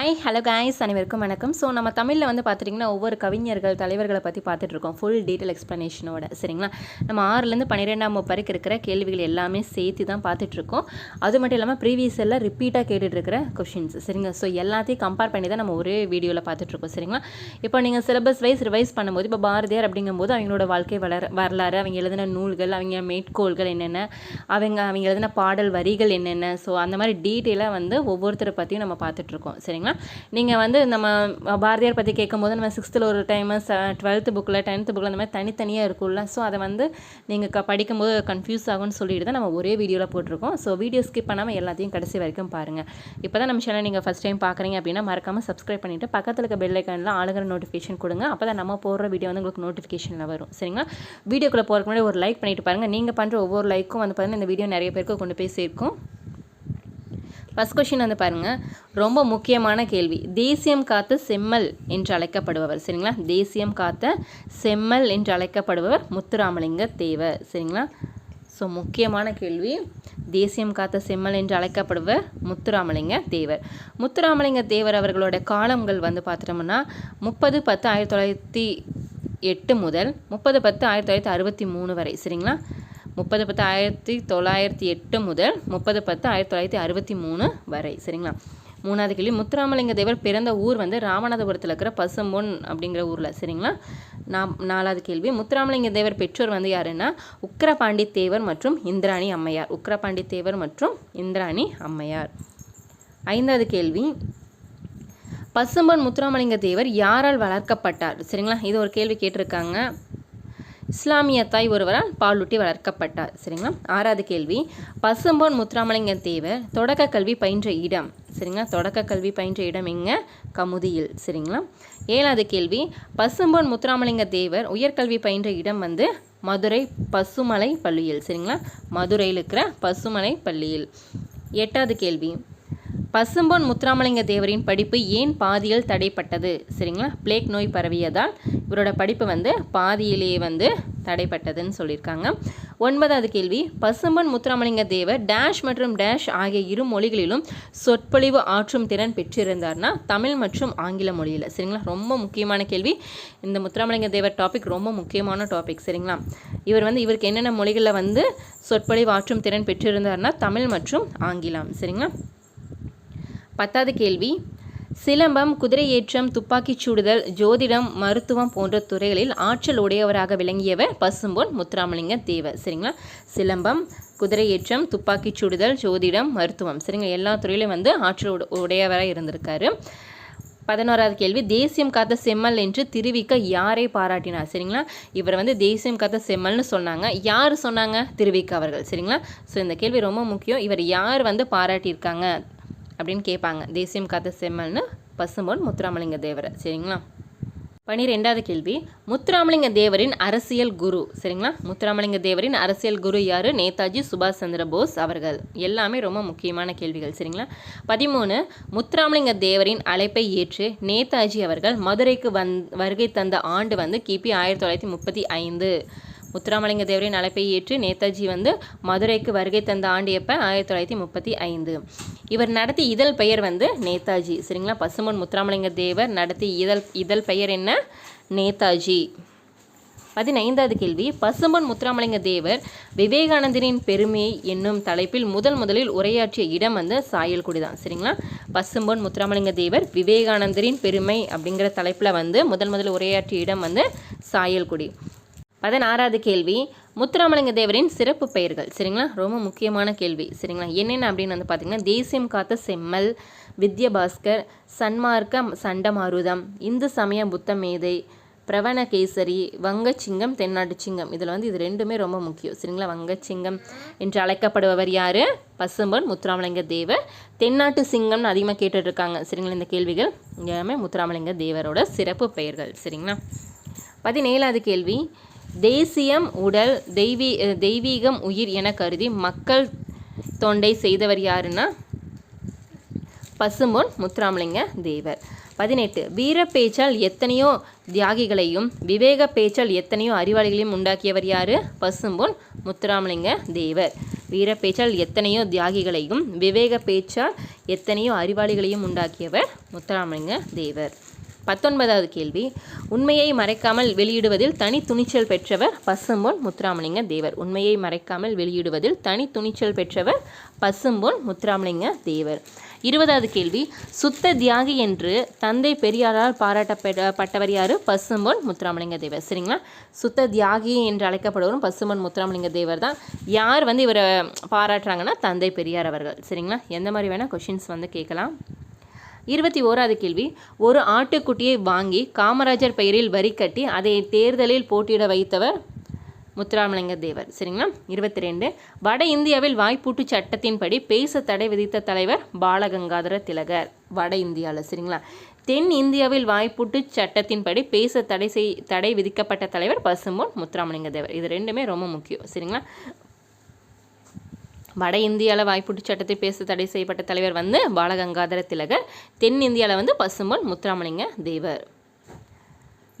Hi hello guys அனைவருக்கும் வணக்கம். So நம்ம தமிழில் வந்து பார்த்துட்டிங்கன்னா ஒவ்வொரு கவிஞர்கள் தலைவர்களை பற்றி பார்த்துட்ருக்கோம் ஃபுல் டீட்டெயில் எக்ஸ்ப்ளனேஷனோட சரிங்களா? நம்ம ஆறுலேருந்து பன்னிரெண்டாம் வரைக்கும் இருக்கிற கேள்விகள் எல்லாமே சேர்த்து தான் பார்த்துட்ருக்கோம் அது மட்டும் இல்லாமல் ப்ரீவியஸ் எல்லாம் ரிப்பீட்டாக கேட்டுட்ருக்கிற கொஷின்ஸ் சரிங்களா? ஸோ எல்லாத்தையும் கம்பேர் பண்ணி தான் நம்ம ஒரே வீடியோவில் பார்த்துட்ருக்கோம் சரிங்களா? இப்போ நீங்கள் சிலபஸ் வைஸ் ரிவைஸ் பண்ணும்போது இப்போ பாரதியார் அப்படிங்கும்போது அவங்களோட வாழ்க்கை வளர வரலாறு அவங்க எழுதின நூல்கள் அவங்க மேற்கோள்கள் என்னென்ன அவங்க அவங்க எழுதின பாடல் வரிகள் என்னென்ன ஸோ அந்த மாதிரி டீட்டெயிலாக வந்து ஒவ்வொருத்தரை பற்றியும் நம்ம பார்த்துட்ருக்கோம் சரிங்களா? நீங்கள் வந்து நம்ம பாரதியார் பற்றி கேட்கும்போது நம்ம சிக்ஸ்த்தில் ஒரு டைமு ச டுவெல்த்து புக்கில் டென்த்து புக்கில் அந்த மாதிரி தனித்தனியாக இருக்கும்ல. ஸோ அதை வந்து நீங்கள் க படிக்கும்போது கன்ஃபியூஸ் ஆகும்னு சொல்லிட்டு தான் நம்ம ஒரே வீடியோவில் போட்டிருக்கோம். ஸோ வீடியோ ஸ்கிப் பண்ணாமல் எல்லாத்தையும் கடைசி வரைக்கும் பாருங்கள் இப்போ தான் நம்ம சேனல் நீங்கள் ஃபஸ்ட் டைம் பார்க்குறீங்க அப்படின்னா மறக்காமல் சப்ஸ்கிரைப் பண்ணிவிட்டு பக்கத்தில் இருக்க பெல் ஐக்கானில் ஆளுங்கிற நோட்டிஃபிகேஷன் கொடுங்க. அப்போ தான் நம்ம போடுற வீடியோ வந்து உங்களுக்கு நோட்டிஃபிகேஷனில் வரும். சரிங்களா? வீடியோக்குள்ளே போகிறதுக்கு முன்னாடி ஒரு லைக் பண்ணிட்டு பாருங்கள் நீங்கள் பண்ணுற ஒவ்வொரு லைக்கும் வந்து பார்த்தீங்கன்னா இந்த வீடியோ நிறைய பேருக்கு கொண்டு போய் சேர்க்கும். ஃபஸ்ட் கொஷின் வந்து பாருங்கள் ரொம்ப முக்கியமான கேள்வி. தேசியம் காத்த செம்மல் என்று அழைக்கப்படுபவர். சரிங்களா? தேசியம் காத்த செம்மல் என்று அழைக்கப்படுபவர் முத்துராமலிங்க தேவர். சரிங்களா? ஸோ முக்கியமான கேள்வி. தேசியம் காத்த செம்மல் என்று அழைக்கப்படுவர் முத்துராமலிங்க தேவர். முத்துராமலிங்க தேவர் அவர்களோட காலங்கள் வந்து பார்த்துட்டோம்னா முப்பது பத்து ஆயிரத்தி தொள்ளாயிரத்தி எட்டு முதல் முப்பது பத்து ஆயிரத்தி தொள்ளாயிரத்தி அறுபத்தி மூணு வரை. சரிங்களா? முப்பது பத்து ஆயிரத்தி தொள்ளாயிரத்தி எட்டு முதல் முப்பது பத்து ஆயிரத்தி தொள்ளாயிரத்தி அறுபத்தி மூணு வரை சரிங்களா? மூணாவது கேள்வி முத்துராமலிங்க தேவர் பிறந்த ஊர் வந்து ராமநாதபுரத்தில் இருக்கிற பசும்பொன் அப்படிங்கிற ஊரில் சரிங்களா? நாம் நாலாவது கேள்வி முத்துராமலிங்க தேவர் பெற்றோர் வந்து யாருன்னா? உக்கரபாண்டி தேவர் மற்றும் இந்திராணி அம்மையார். உக்கரபாண்டி தேவர் மற்றும் இந்திராணி அம்மையார். ஐந்தாவது கேள்வி பசும்பொன் முத்துராமலிங்க தேவர் யாரால் வளர்க்கப்பட்டார்? சரிங்களா? இது ஒரு கேள்வி கேட்டிருக்காங்க. இஸ்லாமிய தாய் ஒருவரால் பாலூட்டி வளர்க்கப்பட்டார். சரிங்களா? ஆறாவது கேள்வி. பசும்பொன் முத்துராமலிங்க தேவர் தொடக்க கல்வி பயின்ற இடம். சரிங்களா? தொடக்க கல்வி பயின்ற இடம் எங்க? கமுதியில். சரிங்களா? ஏழாவது கேள்வி. பசும்பொன் முத்துராமலிங்க தேவர் உயர்கல்வி பயின்ற இடம் வந்து மதுரை பசுமலை பள்ளியில். சரிங்களா? மதுரையில் இருக்கிற பசுமலை பள்ளியில். எட்டாவது கேள்வி. பசும்பொன் முத்துராமலிங்க தேவரின் படிப்பு ஏன் பாதியில் தடைப்பட்டது? சரிங்களா? பிளேக் நோய் பரவியதால் இவரோட படிப்பு வந்து பாதியிலேயே வந்து தடைப்பட்டதுன்னு சொல்லியிருக்காங்க. ஒன்பதாவது கேள்வி. பசும்பொன் முத்துராமலிங்க தேவர் டேஷ் மற்றும் டேஷ் ஆகிய இரு மொழிகளிலும் சொற்பொழிவு ஆற்றும் திறன் பெற்றிருந்தார்னா தமிழ் மற்றும் ஆங்கில மொழியில். சரிங்களா? ரொம்ப முக்கியமான கேள்வி. இந்த முத்துராமலிங்க தேவர் டாபிக் ரொம்ப முக்கியமான டாபிக் சரிங்களா? இவர் வந்து இவருக்கு என்னென்ன மொழிகளில் வந்து சொற்பொழிவு ஆற்றும் திறன் பெற்றிருந்தார்னா தமிழ் மற்றும் ஆங்கிலம். சரிங்களா? பத்தாவது கேள்வி. சிலம்பம் குதிரையேற்றம் துப்பாக்கிச் சூடுதல் ஜோதிடம் மருத்துவம் போன்ற துறைகளில் ஆற்றல் உடையவராக விளங்கியவர் பசும்பொன் முத்துராமலிங்க தேவர். சரிங்களா? சிலம்பம் குதிரையேற்றம் துப்பாக்கிச் சூடுதல் ஜோதிடம் மருத்துவம். சரிங்க? எல்லா துறையிலும் வந்து ஆற்றல் உட- உடையவராக இருந்திருக்காரு. பதினோராவது கேள்வி. தேசியம் காத்த செம்மல் என்று திருவிக்க யாரை பாராட்டினார்? சரிங்களா? இவர் வந்து தேசியம் காத்த செம்மல்னு சொன்னாங்க. யார் சொன்னாங்க? திருவிக்க அவர்கள். சரிங்களா? ஸோ இந்த கேள்வி ரொம்ப முக்கியம். இவர் யார் வந்து பாராட்டியிருக்காங்க? அப்படின்னு கேட்பாங்க. தேசியம் காத்த செம்மல்னு பசும்பொன் முத்துராமலிங்க தேவரை. சரிங்களா? பனிரெண்டாவது கேள்வி. முத்துராமலிங்க தேவரின் அரசியல் குரு. சரிங்களா? முத்துராமலிங்க தேவரின் அரசியல் குரு யார்? நேதாஜி சுபாஷ் சந்திர போஸ் அவர்கள். எல்லாமே ரொம்ப முக்கியமான கேள்விகள். சரிங்களா? பதிமூணு. முத்துராமலிங்க தேவரின் அழைப்பை ஏற்று நேதாஜி அவர்கள் மதுரைக்கு வந் வருகை தந்த ஆண்டு வந்து கிபி ஆயிரத்தி தொள்ளாயிரத்தி முப்பத்தி ஐந்து. முத்துராமலிங்க தேவரின் அழைப்பை ஏற்று நேதாஜி வந்து மதுரைக்கு வருகை தந்த ஆண்டு எப்போ ஆயிரத்தி தொள்ளாயிரத்தி முப்பத்தி ஐந்து. இவர் நடத்திய இதழ் பெயர் வந்து நேதாஜி. சரிங்களா? பசும்பொன் முத்துராமலிங்க தேவர் நடத்திய இதழ் இதழ் பெயர் என்ன? நேதாஜி. பதினைந்தாவது கேள்வி. பசும்பொன் முத்துராமலிங்க தேவர் விவேகானந்தரின் பெருமை என்னும் தலைப்பில் முதல் முதலில் உரையாற்றிய இடம் வந்து சாயல்குடி தான். சரிங்களா? பசும்பொன் முத்துராமலிங்க தேவர் விவேகானந்தரின் பெருமை அப்படிங்கிற தலைப்பில் வந்து முதல் முதல் உரையாற்றிய இடம் வந்து சாயல்குடி. பதினாறாவது கேள்வி முத்துராமலிங்க தேவரின் சிறப்பு பெயர்கள். சரிங்களா? ரொம்ப முக்கியமான கேள்வி. சரிங்களா? என்னென்ன அப்படின்னு வந்து பார்த்தீங்கன்னா தேசியம் காத்த செம்மல் வித்யபாஸ்கர் சன்மார்க்க சண்டமாருதம் இந்து சமய புத்த மேதை பிரவணகேசரி வங்கச்சிங்கம் தென்னாட்டு சிங்கம். இதில் வந்து இது ரெண்டுமே ரொம்ப முக்கியம். சரிங்களா? வங்கச்சிங்கம் என்று அழைக்கப்படுபவர் யார்? பசும்பொன் முத்துராமலிங்க தேவர். தென்னாட்டு சிங்கம்னு அதிகமாக கேட்டுட்ருக்காங்க. சரிங்களா? இந்த கேள்விகள் எல்லாமே முத்துராமலிங்க தேவரோட சிறப்பு பெயர்கள். சரிங்களா? பதினேழாவது கேள்வி தேசியம் உடல் தெய்வீ தெய்வீகம் உயிர் என கருதி மக்கள் தொண்டை செய்தவர் யாருன்னா? பசும்பொன் முத்துராமலிங்க தேவர். பதினெட்டு. வீர பேச்சால் எத்தனையோ தியாகிகளையும் விவேக பேச்சால் எத்தனையோ அறிவாளிகளையும் உண்டாக்கியவர் யாரு? பசும்பொன் முத்துராமலிங்க தேவர். வீர பேச்சால் எத்தனையோ தியாகிகளையும் விவேக பேச்சால் எத்தனையோ அறிவாளிகளையும் உண்டாக்கியவர் முத்துராமலிங்க தேவர். பத்தொன்பதாவது கேள்வி. உண்மையை மறைக்காமல் வெளியிடுவதில் தனி துணிச்சல் பெற்றவர் பசும்பொன் முத்துராமலிங்க தேவர். உண்மையை மறைக்காமல் வெளியிடுவதில் தனி துணிச்சல் பெற்றவர் பசும்பொன் முத்துராமலிங்க தேவர். இருபதாவது கேள்வி. சுத்த தியாகி என்று தந்தை பெரியாரால் பாராட்டப்பட்டவர் யார்? பசும்பொன் முத்துராமலிங்க தேவர். சரிங்களா? சுத்த தியாகி என்று அழைக்கப்படுவரும் பசும்பொன் முத்துராமலிங்க தேவர் தான். யார் வந்து இவரை பாராட்டுறாங்கன்னா தந்தை பெரியார் அவர்கள். சரிங்களா? எந்த மாதிரி வேணால் கொஷின்ஸ் வந்து கேட்கலாம். இருபத்தி ஓராவது கேள்வி. ஒரு ஆட்டுக்குட்டியை வாங்கி காமராஜர் பெயரில் வரி கட்டி அதை தேர்தலில் போட்டியிட வைத்தவர் முத்துராமலிங்க தேவர். சரிங்களா? இருபத்தி ரெண்டு. வட இந்தியாவில் வாய்ப்பூட்டு சட்டத்தின்படி பேச தடை விதித்த தலைவர் பாலகங்காதர திலகர். வட இந்தியாவில். சரிங்களா? தென் இந்தியாவில் வாய்ப்பூட்டு சட்டத்தின்படி பேச தடை செய் தடை விதிக்கப்பட்ட தலைவர் பசும்பொன் முத்துராமலிங்க தேவர். இது ரெண்டுமே ரொம்ப முக்கியம். சரிங்களா? வட இந்தியாவில் வாய்ப்புட்டு சட்டத்தை பேச தடை செய்யப்பட்ட தலைவர் வந்து பாலகங்காதர திலகர் தென் இந்தியாவில் வந்து பசும்பொன் முத்துராமலிங்க தேவர்.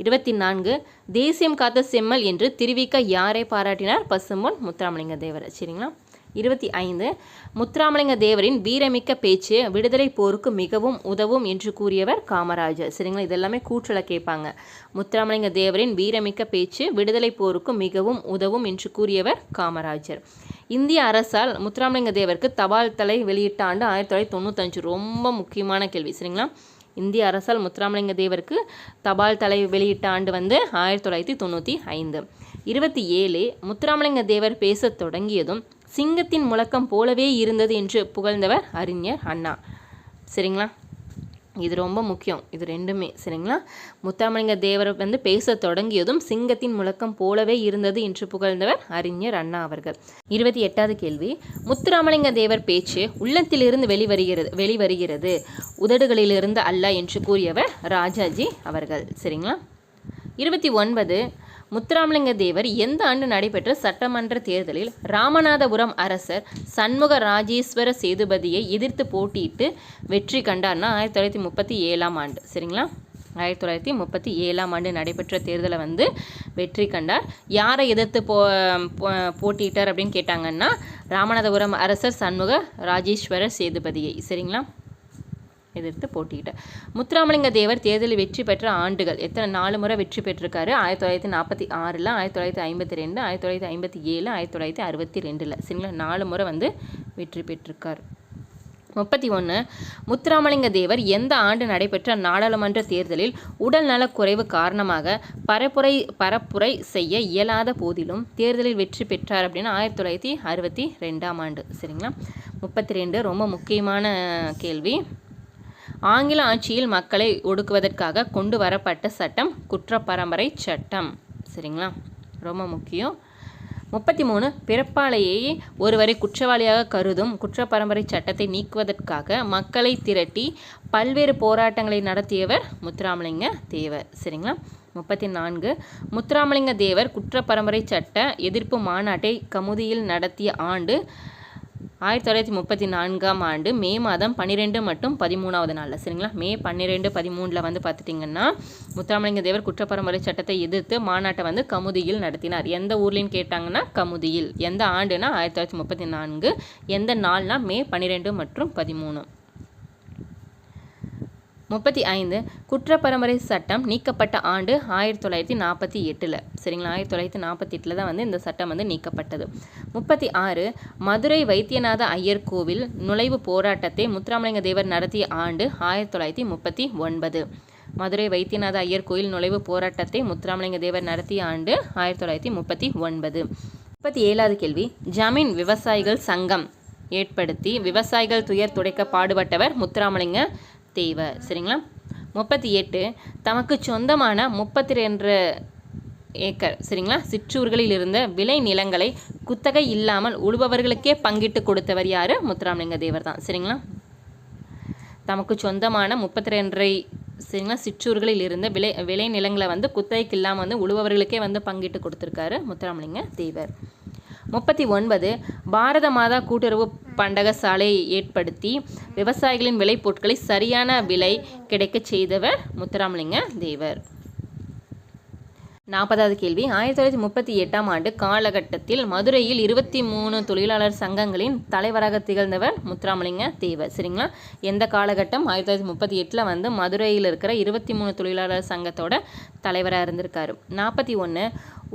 இருபத்தி நான்கு தேசியம் காத்த செம்மல் என்று திருவிக்க யாரை பாராட்டினார் பசும்பொன் முத்துராமலிங்க தேவர்? சரிங்களா? இருபத்தி ஐந்து. முத்துராமலிங்க தேவரின் வீரமிக்க பேச்சு விடுதலை போருக்கு மிகவும் உதவும் என்று கூறியவர் காமராஜர். சரிங்களா? இதெல்லாமே கூற்றலை கேட்பாங்க. முத்துராமலிங்க தேவரின் வீரமிக்க பேச்சு விடுதலை போருக்கு மிகவும் உதவும் என்று கூறியவர் காமராஜர். இந்திய அரசால் முத்துராமலிங்க தேவருக்கு தபால் தலை வெளியிட்ட ஆண்டு ஆயிரத்தி தொள்ளாயிரத்தி தொண்ணூத்தஞ்சு. ரொம்ப முக்கியமான கேள்வி. சரிங்களா? இந்திய அரசால் முத்துராமலிங்க தேவருக்கு தபால் தலை வெளியிட்ட ஆண்டு வந்து ஆயிரத்தி தொள்ளாயிரத்தி தொண்ணூற்றி ஐந்து. இருபத்தி ஏழு முத்துராமலிங்க தேவர் பேசத் தொடங்கியதும் சிங்கத்தின் முழக்கம் போலவே இருந்தது என்று புகழ்ந்தவர் அறிஞர் அண்ணா. சரிங்களா? இது ரொம்ப முக்கியம். இது ரெண்டுமே. சரிங்களா? முத்தாமலிங்க தேவர் வந்து பேச தொடங்கியதும் சிங்கத்தின் முழக்கம் போலவே இருந்தது என்று புகழ்ந்தவர் அறிஞர் அண்ணா அவர்கள். இருபத்தி எட்டாவது கேள்வி. முத்துராமலிங்க தேவர் பேச்சு உள்ளத்திலிருந்து வெளிவருகிறது வெளிவருகிறது. உதடுகளிலிருந்து அல்ல என்று கூறியவர் ராஜாஜி அவர்கள். சரிங்களா? இருபத்தி ஒன்பது. முத்துராமலிங்க தேவர் எந்த ஆண்டு நடைபெற்ற சட்டமன்ற தேர்தலில் ராமநாதபுரம் அரசர் சண்முக ராஜேஸ்வர சேதுபதியை எதிர்த்து போட்டியிட்டு வெற்றி கண்டார்னா ஆயிரத்தி தொள்ளாயிரத்தி முப்பத்தி ஏழாம் ஆண்டு. சரிங்களா? ஆயிரத்தி தொள்ளாயிரத்தி முப்பத்தி ஏழாம் ஆண்டு நடைபெற்ற தேர்தலை வந்து வெற்றி கண்டார். யாரை எதிர்த்து போ போட்டியிட்டார் அப்படின்னு கேட்டாங்கன்னா ராமநாதபுரம் அரசர் சண்முக ராஜேஸ்வர சேதுபதியை. சரிங்களா? எதிர்த்து போட்டியிட்டார். முத்துராமலிங்க தேவர் தேர்தலில் வெற்றி பெற்ற ஆண்டுகள். எத்தனை நாலு முறை வெற்றி பெற்றிருக்காரு? ஆயிரத்தி தொள்ளாயிரத்தி நாற்பத்தி ஆறில் ஆயிரத்தி தொள்ளாயிரத்தி ஐம்பத்தி ரெண்டு ஆயிரத்தி தொள்ளாயிரத்தி ஐம்பத்தி ஏழு ஆயிரத்தி தொள்ளாயிரத்தி அறுபத்தி ரெண்டில். சரிங்களா நாலு முறை வந்து வெற்றி பெற்றிருக்கார். முப்பத்தி ஒன்று முத்துராமலிங்க தேவர் எந்த ஆண்டு நடைபெற்ற நாடாளுமன்ற தேர்தலில் உடல் நலக்குறைவு காரணமாக பரப்புரை பரப்புரை செய்ய இயலாத போதிலும் தேர்தலில் வெற்றி பெற்றார் அப்படின்னு ஆயிரத்தி தொள்ளாயிரத்தி அறுபத்தி ரெண்டாம் ஆண்டு. சரிங்களா? முப்பத்தி ரெண்டு ரொம்ப முக்கியமான கேள்வி. ஆங்கில ஆட்சியில் மக்களை ஒடுக்குவதற்காக கொண்டு வரப்பட்ட சட்டம் குற்றப்பரம்பரை சட்டம். சரிங்களா? ரொம்ப முக்கியம். முப்பத்தி மூணு பிறப்பாலேயே ஒருவரை குற்றவாளியாக கருதும் குற்றப்பரம்பரை சட்டத்தை நீக்குவதற்காக மக்களை திரட்டி பல்வேறு போராட்டங்களை நடத்தியவர் முத்துராமலிங்க தேவர். சரிங்களா? முப்பத்தி நான்கு முத்துராமலிங்க தேவர் குற்றப்பரம்பரை சட்ட எதிர்ப்பு மாநாட்டை கமுதியில் நடத்திய ஆண்டு ஆயிரத்தி தொள்ளாயிரத்தி முப்பத்தி நான்காம் ஆண்டு மே மாதம் பன்னிரெண்டு மற்றும் பதிமூணாவது நாளில் சரிங்களா? மே பன்னிரெண்டு பதிமூணில் வந்து பார்த்துட்டிங்கன்னா முத்துராமலிங்க தேவர் குற்றப்பரம்பரை சட்டத்தை எதிர்த்து மாநாட்டை வந்து கமுதியில் நடத்தினார். எந்த ஊர்லேன்னு கேட்டாங்கன்னா கமுதியில். எந்த ஆண்டுனா ஆயிரத்தி தொள்ளாயிரத்தி முப்பத்தி நான்கு. எந்த நாள்னா மே பன்னிரெண்டு மற்றும் பதிமூணு. முப்பத்தி ஐந்து குற்றப்பரம்பரை சட்டம் நீக்கப்பட்ட ஆண்டு ஆயிரத்தி தொள்ளாயிரத்தி நாற்பத்தி எட்டில். சரிங்களா? ஆயிரத்தி தொள்ளாயிரத்தி நாற்பத்தி எட்டில் தான் வந்து இந்த சட்டம் வந்து நீக்கப்பட்டது. முப்பத்தி ஆறு மதுரை வைத்தியநாத ஐயர் கோவில் நுழைவு போராட்டத்தை முத்துராமலிங்க தேவர் நடத்திய ஆண்டு ஆயிரத்தி தொள்ளாயிரத்தி முப்பத்தி ஒன்பது. மதுரை வைத்தியநாத ஐயர் கோயில் நுழைவு போராட்டத்தை முத்துராமலிங்க தேவர் நடத்திய ஆண்டு ஆயிரத்தி தொள்ளாயிரத்தி முப்பத்தி ஒன்பது. முப்பத்தி ஏழாவது கேள்வி. ஜமீன் விவசாயிகள் சங்கம் ஏற்படுத்தி விவசாயிகள் துயர் துடைக்க பாடுபட்டவர் முத்துராமலிங்க தெய்வ சரிங்களா? முப்பத்தி எட்டு தமக்கு சொந்தமான முப்பத்தி ரெண்டு ஏக்கர் சரிங்களா? சிற்றூர்களில் இருந்த விளை நிலங்களை குத்தகை இல்லாமல் உழுபவர்களுக்கே பங்கிட்டு கொடுத்தவர் யார்? முத்துராமலிங்க தேவர் தான் சரிங்களா? தமக்கு சொந்தமான முப்பத்தி ரெண்டரை சரிங்களா? சிற்றூர்களில் இருந்த விளை விளை நிலங்களை வந்து குத்தகைக்கு இல்லாமல் வந்து உழுபவர்களுக்கே வந்து பங்கிட்டு கொடுத்துருக்காரு முத்துராமலிங்க தேவர். முப்பத்தி ஒன்பது பாரத மாதா கூட்டுறவு பண்டக சாலையை ஏற்படுத்தி விவசாயிகளின் விளைபொருட்களை சரியான விலை கிடைக்கச் செய்தவர் முத்துராமலிங்க தேவர். நாற்பதாவது கேள்வி. ஆயிரத்தி தொள்ளாயிரத்தி முப்பத்தி எட்டாம் ஆண்டு காலகட்டத்தில் மதுரையில் இருபத்தி மூணு தொழிலாளர் சங்கங்களின் தலைவராக திகழ்ந்தவர் முத்துராமலிங்க தேவர். சரிங்களா? எந்த காலகட்டம்? ஆயிரத்தி தொள்ளாயிரத்தி முப்பத்தி எட்டில் வந்து மதுரையில் இருக்கிற இருபத்தி மூணு தொழிலாளர் சங்கத்தோட தலைவராக இருந்திருக்காரு. நாற்பத்தி ஒன்று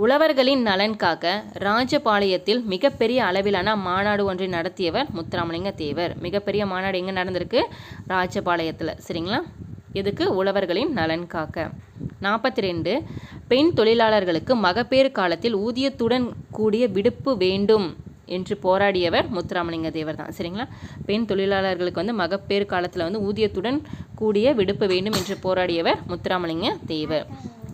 உழவர்களின் நலன்காக ராஜபாளையத்தில் மிகப்பெரிய அளவிலான மாநாடு ஒன்றை நடத்தியவர் முத்துராமலிங்க தேவர். மிகப்பெரிய மாநாடு எங்கே நடந்திருக்கு? ராஜபாளையத்தில். சரிங்களா? எதுக்கு? உழவர்களின் நலன் காக்க நாற்பத்தி ரெண்டு பெண் தொழிலாளர்களுக்கு மகப்பேறு காலத்தில் ஊதியத்துடன் கூடிய விடுப்பு வேண்டும் என்று போராடியவர் முத்துராமலிங்க தேவர் தான். சரிங்களா? பெண் தொழிலாளர்களுக்கு வந்து மகப்பேறு காலத்தில் வந்து ஊதியத்துடன் கூடிய விடுப்பு வேண்டும் என்று போராடியவர் முத்துராமலிங்க தேவர்.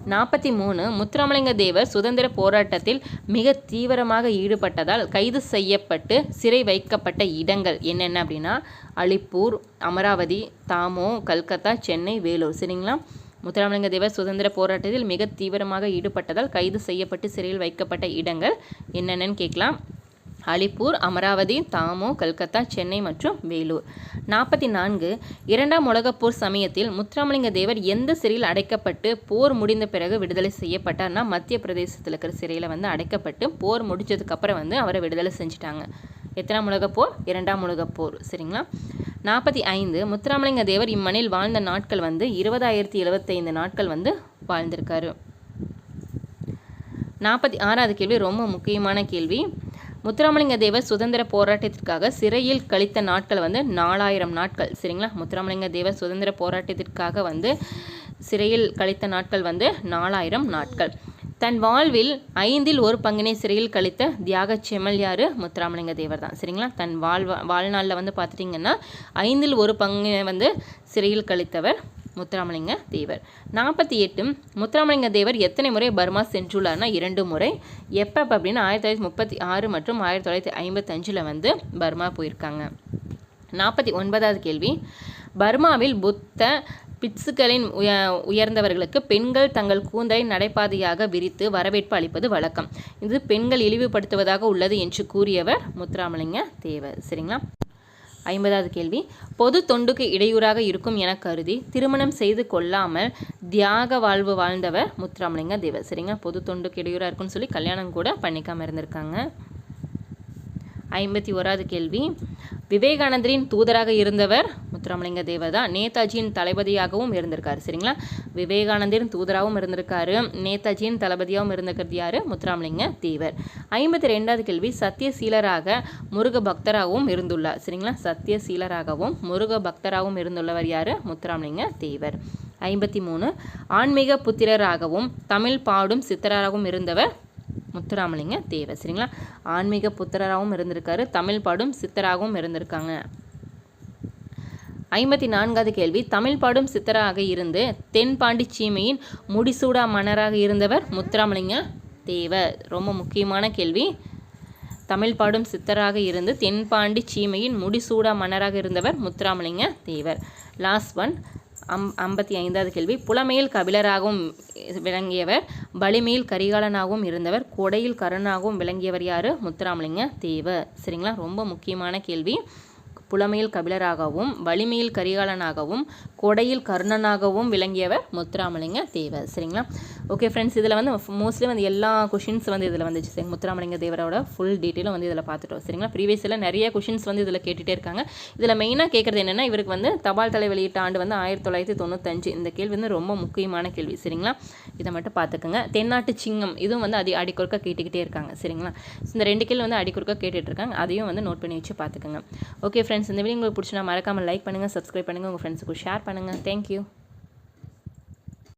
நாற்பத்தி மூணு முத்துராமலிங்க தேவர் சுதந்திர போராட்டத்தில் மிக தீவிரமாக ஈடுபட்டதால் கைது செய்யப்பட்டு சிறை வைக்கப்பட்ட இடங்கள் என்னென்ன அப்படின்னா அலிப்பூர் அமராவதி தாமோ கல்கத்தா சென்னை வேலூர் சரிங்களா? முத்துராமலிங்க தேவர் சுதந்திர போராட்டத்தில் மிக தீவிரமாக ஈடுபட்டதால் கைது செய்யப்பட்டு சிறையில் வைக்கப்பட்ட இடங்கள் என்னென்னு கேட்கலாம். அலிப்பூர் அமராவதி தாமோ கல்கத்தா சென்னை மற்றும் வேலூர். நாற்பத்தி நான்கு இரண்டாம் உலகப்போர் சமயத்தில் முத்துராமலிங்க தேவர் எந்த சிறையில் அடைக்கப்பட்டு போர் முடிந்த பிறகு விடுதலை செய்யப்பட்டார்னா மத்திய பிரதேசத்தில் இருக்கிற சிறையில் வந்து அடைக்கப்பட்டு போர் முடிஞ்சதுக்கப்புறம் வந்து அவரை விடுதலை செஞ்சுட்டாங்க. எத்தனாம் உலகப்போர் இரண்டாம் உலகப்போர் சரிங்களா? நாற்பத்தி ஐந்து முத்துராமலிங்க தேவர் இம்மண்ணில் வாழ்ந்த நாட்கள் வந்து இருபதாயிரத்தி எழுபத்தைந்து நாட்கள் வந்து வாழ்ந்திருக்காரு. நாற்பத்தி ஆறாவது கேள்வி ரொம்ப முக்கியமான கேள்வி. முத்துராமலிங்க தேவர் சுதந்திர போராட்டத்திற்காக சிறையில் கழித்த நாட்கள் வந்து நாலாயிரம் நாட்கள் சரிங்களா? முத்துராமலிங்க தேவர் சுதந்திர போராட்டத்திற்காக வந்து சிறையில் கழித்த நாட்கள் வந்து நாலாயிரம் நாட்கள். தன் வாழ்வில் ஐந்தில் ஒரு பங்கினை சிறையில் கழித்த தியாக செம்மல் யார்? முத்துராமலிங்க தேவர் தான் சரிங்களா? தன் வாழ் வாழ்நாளில் வந்து பார்த்துட்டிங்கன்னா ஐந்தில் ஒரு பங்கினை வந்து சிறையில் கழித்தவர் முத்துராமலிங்க தேவர். நாற்பத்தி எட்டு முத்துராமலிங்க தேவர் எத்தனை முறை பர்மா சென்றுள்ளார்னா இரண்டு முறை. எப்போ அப்படின்னு ஆயிரத்தி தொள்ளாயிரத்தி முப்பத்தி ஆறு மற்றும் ஆயிரத்தி தொள்ளாயிரத்தி ஐம்பத்தஞ்சில் வந்து பர்மா போயிருக்காங்க. நாற்பத்தி ஒன்பதாவது கேள்வி. பர்மாவில் புத்த பிட்ஸுகளின் உய உயர்ந்தவர்களுக்கு பெண்கள் தங்கள் கூந்தலை நடைபாதையாக விரித்து வரவேற்பு அளிப்பது வழக்கம். இது பெண்கள் இழிவுபடுத்துவதாக உள்ளது என்று கூறியவர் முத்துராமலிங்க தேவர். சரிங்களா? ஐம்பதாவது கேள்வி. பொது தொண்டுக்கு இடையூறாக இருக்கும் என கருதி திருமணம் செய்து கொள்ளாமல் தியாக வாழ்வு வாழ்ந்தவர் முத்துராமலிங்க தேவர். சரிங்க பொது தொண்டுக்கு இடையூறாக இருக்குன்னு சொல்லி கல்யாணம் கூட பண்ணிக்காமல் இருந்திருக்காங்க. ஐம்பத்தி ஓராவது கேள்வி. விவேகானந்தரின் தூதராக இருந்தவர் முத்துராமலிங்க தேவர் தான் நேதாஜியின் தளபதியாகவும் இருந்திருக்காரு. சரிங்களா? விவேகானந்தரின் தூதராகவும் இருந்திருக்காரு. நேதாஜியின் தளபதியாகவும் இருந்திருக்கிறது யார்? முத்துராமலிங்க தேவர். ஐம்பத்தி ரெண்டாவது கேள்வி. சத்தியசீலராக முருக பக்தராகவும் இருந்துள்ளார். சரிங்களா? சத்தியசீலராகவும் முருக பக்தராகவும் இருந்துள்ளவர் யார்? முத்துராமலிங்க தேவர். ஐம்பத்தி மூணு. ஆன்மீக புத்திரராகவும் தமிழ் பாடும் சித்தராகவும் இருந்தவர் முத்துராமலிங்க தேவர். சரிங்களா? ஆன்மீக புத்திரராகவும் இருந்திருக்காரு. தமிழ் பாடும் சித்தராகவும் இருந்திருக்காங்க. ஐம்பத்தி நான்காவது கேள்வி. தமிழ் பாடும் சித்தராக இருந்து தென்பாண்டி சீமையின் முடிசூடா மன்னராக இருந்தவர் முத்துராமலிங்க தேவர். ரொம்ப முக்கியமான கேள்வி. தமிழ் பாடும் சித்தராக இருந்து தென்பாண்டி சீமையின் முடிசூடா மன்னராக இருந்தவர் Muthuramalinga Thevar. Last one um ஐம்பத்தி ஐந்தாவது கேள்வி. புலமையில் கபிலராகவும் விளங்கியவர் வலிமையில் கரிகாலனாகவும் இருந்தவர் கொடையில் கருணாகவும் விளங்கியவர் யார்? முத்துராமலிங்க தேவர். சரிங்களா? ரொம்ப முக்கியமான கேள்வி. புலமையில் கபிலராகவும் வலிமையில் கரிகாலனாகவும் கொடையில் கர்ணனாகவும் விளங்கியவர் முத்துராமலிங்க தேவர். சரிங்களா? ஓகே ஃப்ரெண்ட்ஸ் இதில் வந்து மோஸ்ட்லி வந்து எல்லா கொஷின்ஸ் வந்து இதில் வந்துச்சு. சரி முத்துராமலிங்க தேவரோட ஃபுல் டீட்டெயிலும் வந்து இதில் பார்த்துட்டோம் சரிங்களா? ப்ரீவியஸில் நிறைய கொஷின்ஸ் வந்து இதில் கேட்டுகிட்டே இருக்காங்க. இதில் மெயினாக கேட்குறது என்னென்னா இவருக்கு வந்து தபால் தலை வெளியிட்ட ஆண்டு வந்து ஆயிரத்தி தொள்ளாயிரத்தி தொண்ணூத்தஞ்சு. இந்த கேள்வி வந்து ரொம்ப முக்கியமான கேள்வி. சரிங்களா? இதை மட்டும் பார்த்துக்கோங்க தென்னாட்டு சிங்கம் இதுவும் வந்து அடி அடிக்கொருக்க கேட்டுக்கிட்டே இருக்காங்க. சரிங்களா? இந்த ரெண்டு கேள்வி வந்து அடிக்கொருக்க கேட்டுட்டு இருக்காங்க. அதையும் வந்து நோட் பண்ணி வச்சு பார்த்துக்கோங்க ஓகே ஃப்ரெண்ட்ஸ் இந்த வீடியோ உங்களுக்கு பிடிச்சினா மறக்காமல் லைக் பண்ணுங்கள் சப்ஸ்கிரைப் பண்ணுங்கள் உங்கள் ஃப்ரெண்ட்ஸுக்கு ஷேர் பண்ணுங்கள் தேங்க்யூ